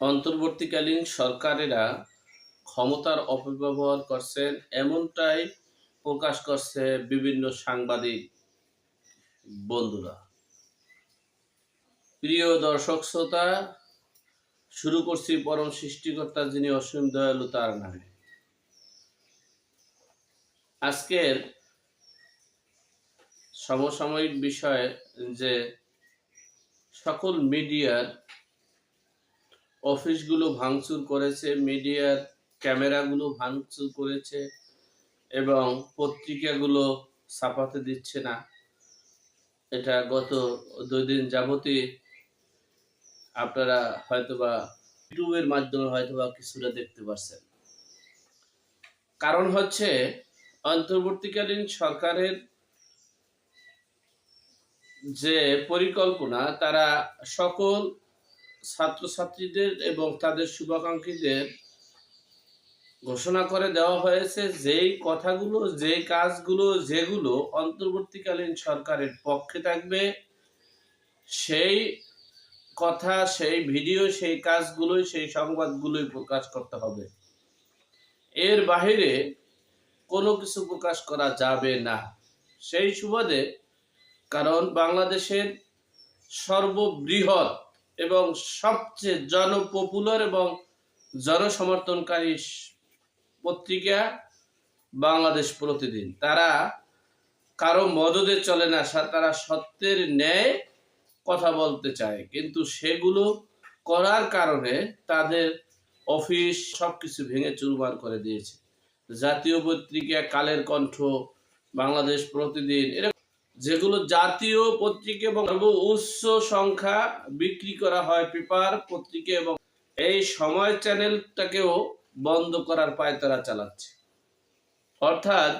অন্তর্বর্তীকালীন সরকারেরা ক্ষমতার অপব্যবহার করছেন এমনটাই প্রকাশ করছে বিভিন্ন সাংবাদিক বন্ধুরা। প্রিয় দর্শক শ্রোতা, শুরু করছি পরম সৃষ্টিকর্তা যিনি অসীম দয়ালু তার নামে। আজকের সমসাময়িক বিষয় যে সকল মিডিয়ার অফিসগুলো ভাঙচুর করেছে, মিডিয়ার ক্যামেরাগুলো ভাঙচুর করেছে এবং পত্রিকাগুলো ছাপাতে দিচ্ছে না। এটা গত দুই দিন যাবতই আপনারা হয়তোবা ইউটিউবের মাধ্যমে হয়তোবা কিছুটা দেখতে পাচ্ছেন কারণ হচ্ছে, অন্তর্বর্তীকালীন সরকারের যে পরিকল্পনা, তারা সকল ছাত্রছাত্রীদের এবং তাদের শুভাকাঙ্ক্ষীদের ঘোষণা করে দেওয়া হয়েছে যেই কথাগুলো, যে কাজগুলো, যেগুলো অন্তর্বর্তীকালীন সরকারের পক্ষে থাকবে, সেই কথা, সেই ভিডিও, সেই কাজগুলোই, সেই সংবাদগুলোই প্রকাশ করতে হবে। এর বাহিরে কোনো কিছু প্রকাশ করা যাবে না। সেই সুবাদে কারণ বাংলাদেশের সর্ববৃহৎ এবং সবচেয়ে জনপপুলার এবং জনসমর্থনকারী পত্রিকা বাংলাদেশ প্রতিদিন। তারা কারও মদদে চলে না তারা সত্যের ন্যায় কথা বলতে চায়। কিন্তু সেগুলো করার কারণে তাদের অফিস সবকিছু ভেঙে চুরমার করে দিয়েছে। জাতীয় পত্রিকা কালের কণ্ঠ বাংলাদেশ প্রতিদিন এরকম যেগুলো জাতীয় পত্রিকা এবং উচ্চ সংখ্যা বিক্রি করা হয় পেপার পত্রিকা এবং এই সময় চ্যানেলটাকেও বন্ধ করার পায়তারা চালাচ্ছে। অর্থাৎ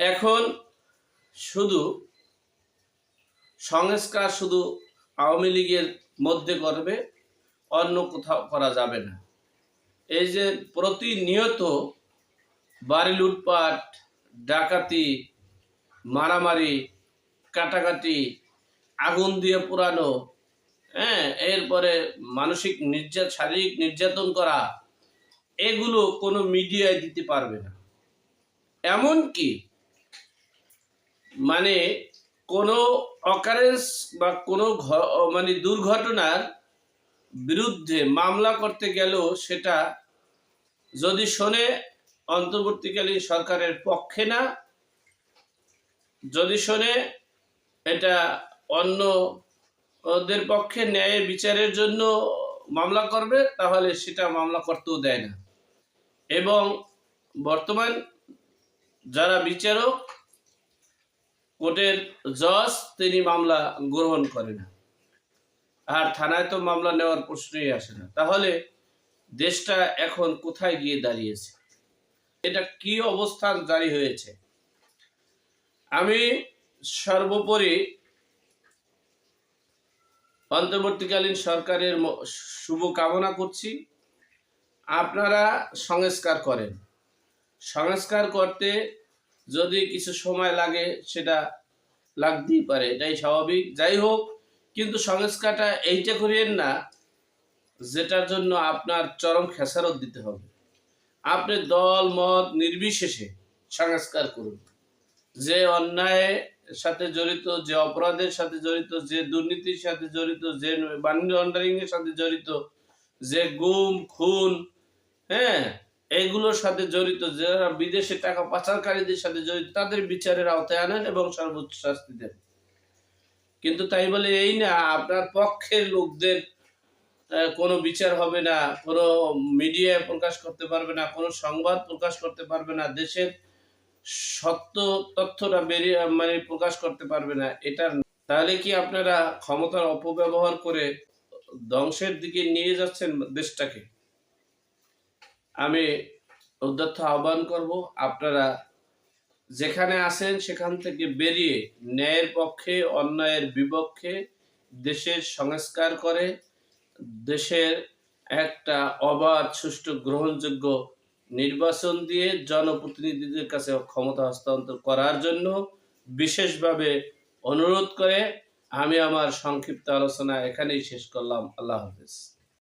এখন শুধু সংস্কার শুধু আওয়ামী লীগের মধ্যে করবে, অন্য কোথাও করা যাবে না। এই যে প্রতিনিয়ত বাড়ি লুটপাট ডাকাতি, মারামারি, কাটাকাটি, আগুন দিয়ে পোড়ানো হ্যাঁ এরপরে মানসিক নির্যাত, শারীরিক নির্যাতন করা, এগুলো কোনো মিডিয়ায় দিতে পারবে না। এমন কি মানে কোনো অকারেন্স বা কোনো মানে দুর্ঘটনার বিরুদ্ধে মামলা করতে গেলেও সেটা যদি শোনে অন্তর্বর্তীকালীন সরকারের পক্ষে না। যদি শোনে, এটা অন্য ওদের পক্ষে ন্যায় বিচারের জন্য মামলা করবে, তাহলে সেটা মামলা করতেও দেয় না। এবং বর্তমান যারা বিচারক, কোর্টের জজ, তিনি মামলা গ্রহণ করে না। আর থানায় তো মামলা নেওয়ার প্রশ্নই আসে না। তাহলে দেশটা এখন কোথায় গিয়ে দাঁড়িয়েছে? এটা কি অবস্থান জারি হয়েছে? আমি সর্বোপরি অন্তর্বর্তীকালীন সরকারের ম- শুভ কামনা করছি। আপনারা সংস্কার করেন। সংস্কার করতে যদি কিছু সময় লাগে, সেটা লাগতেই পারে, এটাই স্বাভাবিক। যাই হোক, কিন্তু সংস্কারটা এইটা করিয়েন না, যেটার জন্য আপনার চরম খেসারত দিতে হবে। আপনি দল, মত নির্বিশেষে সংস্কার করুন। যে অন্যায়ের সাথে জড়িত, যে অপরাধের সাথে জড়িত, যে দুর্নীতির সাথে জড়িত, যে মানি লন্ডারিং এর সাথে জড়িত, যে গুম, খুন হ্যাঁ এগুলোর সাথে জড়িত, যারা বিদেশে টাকা পাচারকারীদের সাথে জড়িত, তাদের বিচারের আওতায় আনেন এবং সর্বোচ্চ শাস্তি দেন। কিন্তু তাই বলে এই না, আপনার পক্ষের লোকদের কোনো বিচার হবে না, কোনো মিডিয়ায় প্রকাশ করতে পারবে না, কোনো সংবাদ প্রকাশ করতে পারবে না, দেশের সত্য তথ্যটা বেরিয়ে মানে প্রকাশ করতে পারবে না, এটা তাহলে কি আপনারা ক্ষমতার অপব্যবহার করে ধ্বংসের দিকে নিয়ে যাচ্ছেন দেশটাকে? আমি উদ্যত্ত আহ্বান করব, আপনারা যেখানে আছেন সেখান থেকে বেরিয়ে ন্যায়ের পক্ষে, অন্যায়ের বিপক্ষে দেশের সংস্কার করে দেশের একটা অবাধ, সুষ্ঠু, গ্রহণযোগ্য নির্বাচন দিয়ে জনপ্রতিনিধিদের কাছে ক্ষমতা হস্তান্তর করার জন্য বিশেষভাবে অনুরোধ করে আমি আমার সংক্ষিপ্ত আলোচনা এখানেই শেষ করলাম। আল্লাহ হাফিজ।